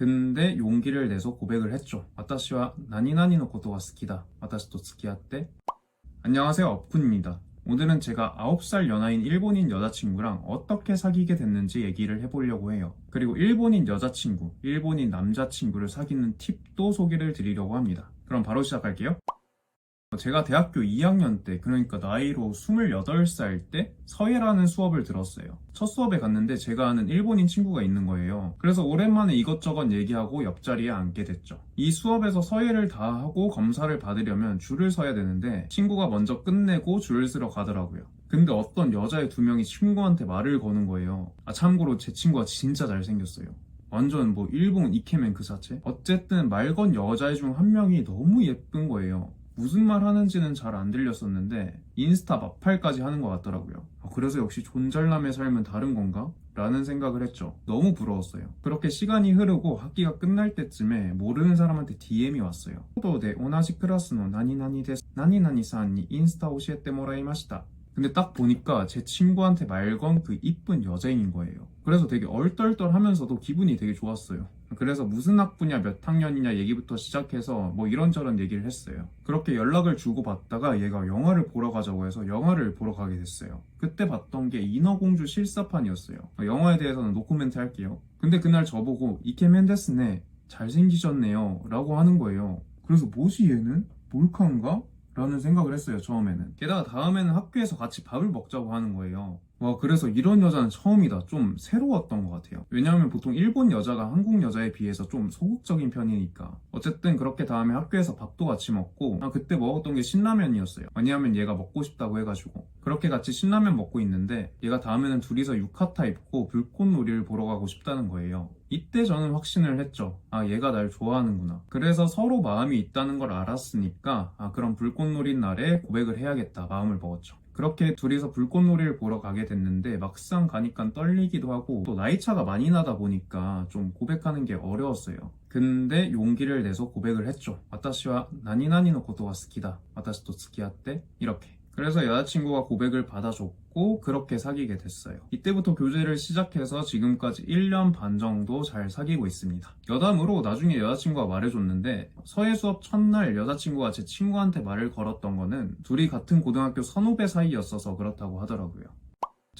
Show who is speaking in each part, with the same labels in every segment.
Speaker 1: 근데 용기를 내서 고백을 했죠. 私は何々のことが好きだ. 私と付き合って. 안녕하세요, 업군입니다. 오늘은 제가 9살 연하인 일본인 여자친구랑 어떻게 사귀게 됐는지 얘기를 해보려고 해요. 그리고 일본인 여자친구, 일본인 남자친구를 사귀는 팁도 소개를 드리려고 합니다. 그럼 바로 시작할게요. 제가 대학교 2학년 때, 그러니까 나이로 28살 때 서예라는 수업을 들었어요. 첫 수업에 갔는데 제가 아는 일본인 친구가 있는 거예요. 그래서 오랜만에 이것저것 얘기하고 옆자리에 앉게 됐죠. 이 수업에서 서예를 다 하고 검사를 받으려면 줄을 서야 되는데 친구가 먼저 끝내고 줄을 서러 가더라고요. 근데 어떤 여자의 두 명이 친구한테 말을 거는 거예요. 아, 참고로 제 친구가 진짜 잘생겼어요. 완전 뭐 일본 이케맨 그 자체? 어쨌든 말 건 여자 중한 명이 너무 예쁜 거예요. 무슨 말 하는지는 잘 안 들렸었는데 인스타 막팔까지 하는 것 같더라고요. 아, 그래서 역시 존잘남의 삶은 다른 건가? 라는 생각을 했죠. 너무 부러웠어요. 그렇게 시간이 흐르고 학기가 끝날 때쯤에 모르는 사람한테 DM이 왔어요. 또내 오나지 클라스노 나니나니 데스 나니나니산이 인스타 오시에때모라이마시다. 근데 딱 보니까 제 친구한테 말건 그 이쁜 여자인 거예요. 그래서 되게 얼떨떨하면서도 기분이 되게 좋았어요. 그래서 무슨 학부냐 몇 학년이냐 얘기부터 시작해서 뭐 이런저런 얘기를 했어요. 그렇게 연락을 주고 받다가 얘가 영화를 보러 가자고 해서 영화를 보러 가게 됐어요. 그때 봤던 게 인어공주 실사판이었어요. 영화에 대해서는 노코멘트 할게요. 근데 그날 저보고 이케멘 데스네 잘생기셨네요 라고 하는 거예요. 그래서 뭐지 얘는? 몰카인가? 라는 생각을 했어요 처음에는 게다가 다음에는 학교에서 같이 밥을 먹자고 하는 거예요 와 그래서 이런 여자는 처음이다 좀 새로웠던 것 같아요 왜냐하면 보통 일본 여자가 한국 여자에 비해서 좀 소극적인 편이니까 어쨌든 그렇게 다음에 학교에서 밥도 같이 먹고 아 그때 먹었던 게 신라면이었어요 왜냐하면 얘가 먹고 싶다고 해가지고 그렇게 같이 신라면 먹고 있는데 얘가 다음에는 둘이서 유카타 입고 불꽃놀이를 보러 가고 싶다는 거예요 이때 저는 확신을 했죠. 아, 얘가 날 좋아하는구나. 그래서 서로 마음이 있다는 걸 알았으니까, 아, 그럼 불꽃놀이 날에 고백을 해야겠다 마음을 먹었죠. 그렇게 둘이서 불꽃놀이를 보러 가게 됐는데 막상 가니까 떨리기도 하고 또 나이 차가 많이 나다 보니까 좀 고백하는 게 어려웠어요. 근데 용기를 내서 고백을 했죠. 私は 나니나니의 것도가 好きだ. 私と付き合って 이렇게. 그래서 여자친구가 고백을 받아줬고 그렇게 사귀게 됐어요. 이때부터 교제를 시작해서 지금까지 1년 반 정도 잘 사귀고 있습니다. 여담으로 나중에 여자친구가 말해줬는데 서예 수업 첫날 여자친구가 제 친구한테 말을 걸었던 거는 둘이 같은 고등학교 선후배 사이였어서 그렇다고 하더라고요.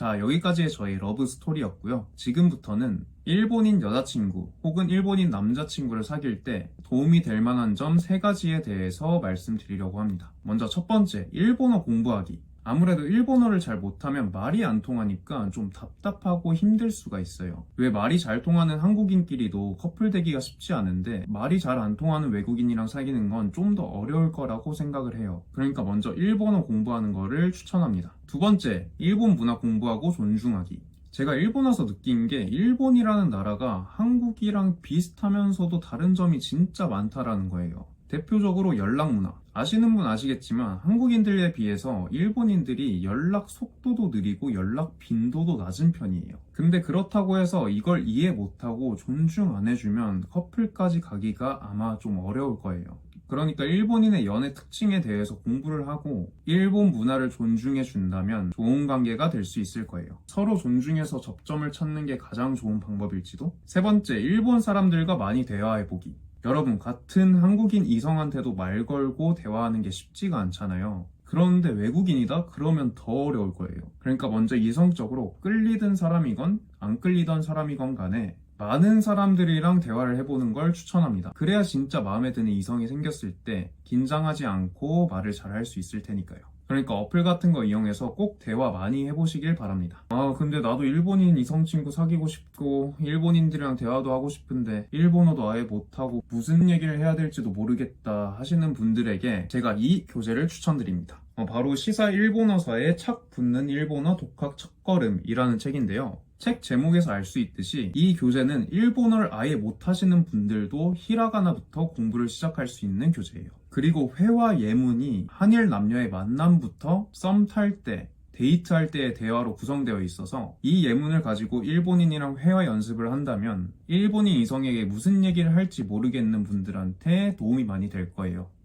Speaker 1: 자, 여기까지의 저의 러브 스토리였고요. 지금부터는 일본인 여자친구 혹은 일본인 남자친구를 사귈 때 도움이 될 만한 점 세 가지에 대해서 말씀드리려고 합니다. 먼저 첫 번째, 일본어 공부하기. 아무래도 일본어를 잘 못하면 말이 안 통하니까 좀 답답하고 힘들 수가 있어요. 왜 말이 잘 통하는 한국인끼리도 커플 되기가 쉽지 않은데 말이 잘 안 통하는 외국인이랑 사귀는 건 좀 더 어려울 거라고 생각을 해요. 그러니까 먼저 일본어 공부하는 거를 추천합니다. 두 번째, 일본 문화 공부하고 존중하기. 제가 일본 와서 느낀 게 일본이라는 나라가 한국이랑 비슷하면서도 다른 점이 진짜 많다라는 거예요. 대표적으로 연락 문화. 아시는 분 아시겠지만 한국인들에 비해서 일본인들이 연락 속도도 느리고 연락 빈도도 낮은 편이에요. 근데 그렇다고 해서 이걸 이해 못하고 존중 안 해주면 커플까지 가기가 아마 좀 어려울 거예요. 그러니까 일본인의 연애 특징에 대해서 공부를 하고 일본 문화를 존중해 준다면 좋은 관계가 될 수 있을 거예요. 서로 존중해서 접점을 찾는 게 가장 좋은 방법일지도? 세 번째, 일본 사람들과 많이 대화해 보기. 여러분, 같은 한국인 이성한테도 말 걸고 대화하는 게 쉽지가 않잖아요. 그런데 외국인이다? 그러면 더 어려울 거예요. 그러니까 먼저 이성적으로 끌리던 사람이건 안 끌리던 사람이건 간에 많은 사람들이랑 대화를 해보는 걸 추천합니다. 그래야 진짜 마음에 드는 이성이 생겼을 때 긴장하지 않고 말을 잘 할 수 있을 테니까요. 그러니까 어플 같은 거 이용해서 꼭 대화 많이 해보시길 바랍니다. 아, 근데 나도 일본인 이성 친구 사귀고 싶고, 일본인들이랑 대화도 하고 싶은데, 일본어도 아예 못하고, 무슨 얘기를 해야 될지도 모르겠다 하시는 분들에게 제가 이 교재를 추천드립니다. 어, 바로 시사 일본어사의 착 붙는 일본어 독학 첫걸음이라는 책인데요. 책 제목에서 알 수 있듯이 이 교재는 일본어를 아예 못하시는 분들도 히라가나부터 공부를 시작할 수 있는 교재예요. 그리고 회화 예문이 한일 남녀의 만남부터 썸 탈 때, 데이트할 때의 대화로 구성되어 있어서 이 예문을 가지고 일본인이랑 회화 연습을 한다면 일본인 이성에게 무슨 얘기를 할지 모르겠는 분들한테 도움이 많이 될 거예요.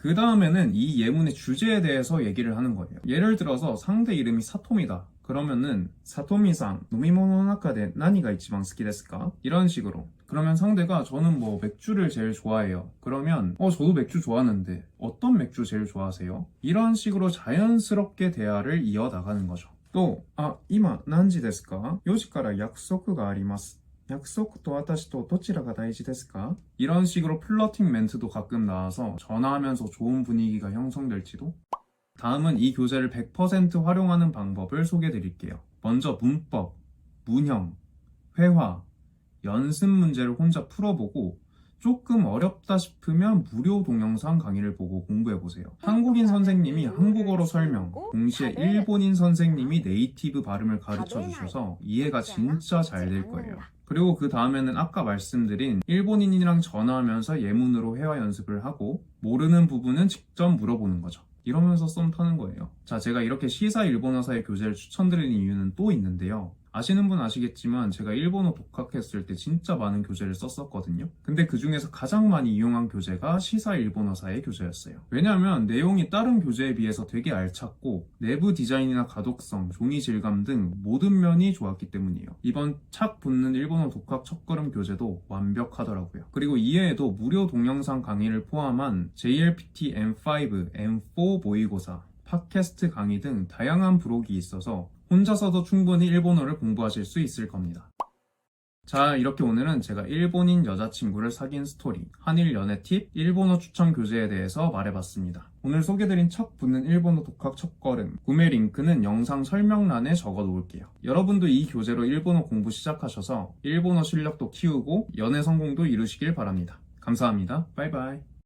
Speaker 1: 그 다음에는 이 예문의 주제에 대해서 얘기를 하는 거예요. 예를 들어서 상대 이름이 사토미다. 그러면은 사토미상 노미모노나카데 나니가 이치방 스키데스까? 이런 식으로 그러면 상대가 저는 뭐 맥주를 제일 좋아해요 그러면 어 저도 맥주 좋아하는데 어떤 맥주 제일 좋아하세요? 이런 식으로 자연스럽게 대화를 이어나가는 거죠 또 아 이마 난지 데스까? 요시카라 약속가 아리마스 약속 또 아타시도 도치라가 다이지 데스까? 이런 식으로 플러팅 멘트도 가끔 나와서 전화하면서 좋은 분위기가 형성될지도? 다음은 이 교재를 100% 활용하는 방법을 소개해 드릴게요. 먼저 문법, 문형, 회화, 연습 문제를 혼자 풀어보고 조금 어렵다 싶으면 무료 동영상 강의를 보고 공부해 보세요. 한국인 선생님이 한국어로 설명, 동시에 일본인 선생님이 네이티브 발음을 가르쳐 주셔서 이해가 진짜 잘 될 거예요. 그리고 그 다음에는 아까 말씀드린 일본인이랑 전화하면서 예문으로 회화 연습을 하고 모르는 부분은 직접 물어보는 거죠. 이러면서 썸 타는 거예요. 자, 제가 이렇게 시사 일본어사의 교재를 추천드리는 이유는 또 있는데요. 아시는 분 아시겠지만 제가 일본어 독학했을 때 진짜 많은 교재를 썼었거든요. 근데 그 중에서 가장 많이 이용한 교재가 시사 일본어사의 교재였어요. 왜냐하면 내용이 다른 교재에 비해서 되게 알찼고 내부 디자인이나 가독성, 종이 질감 등 모든 면이 좋았기 때문이에요. 이번 착 붙는 일본어 독학 첫걸음 교재도 완벽하더라고요. 그리고 이외에도 무료 동영상 강의를 포함한 JLPT M5, M4 모의고사, 팟캐스트 강의 등 다양한 브록이 있어서 혼자서도 충분히 일본어를 공부하실 수 있을 겁니다. 자, 이렇게 오늘은 제가 일본인 여자친구를 사귄 스토리, 한일 연애 팁, 일본어 추천 교재에 대해서 말해봤습니다. 오늘 소개드린 첫 붙는 일본어 독학 첫걸음, 구매 링크는 영상 설명란에 적어 놓을게요. 여러분도 이 교재로 일본어 공부 시작하셔서 일본어 실력도 키우고 연애 성공도 이루시길 바랍니다. 감사합니다. 바이바이.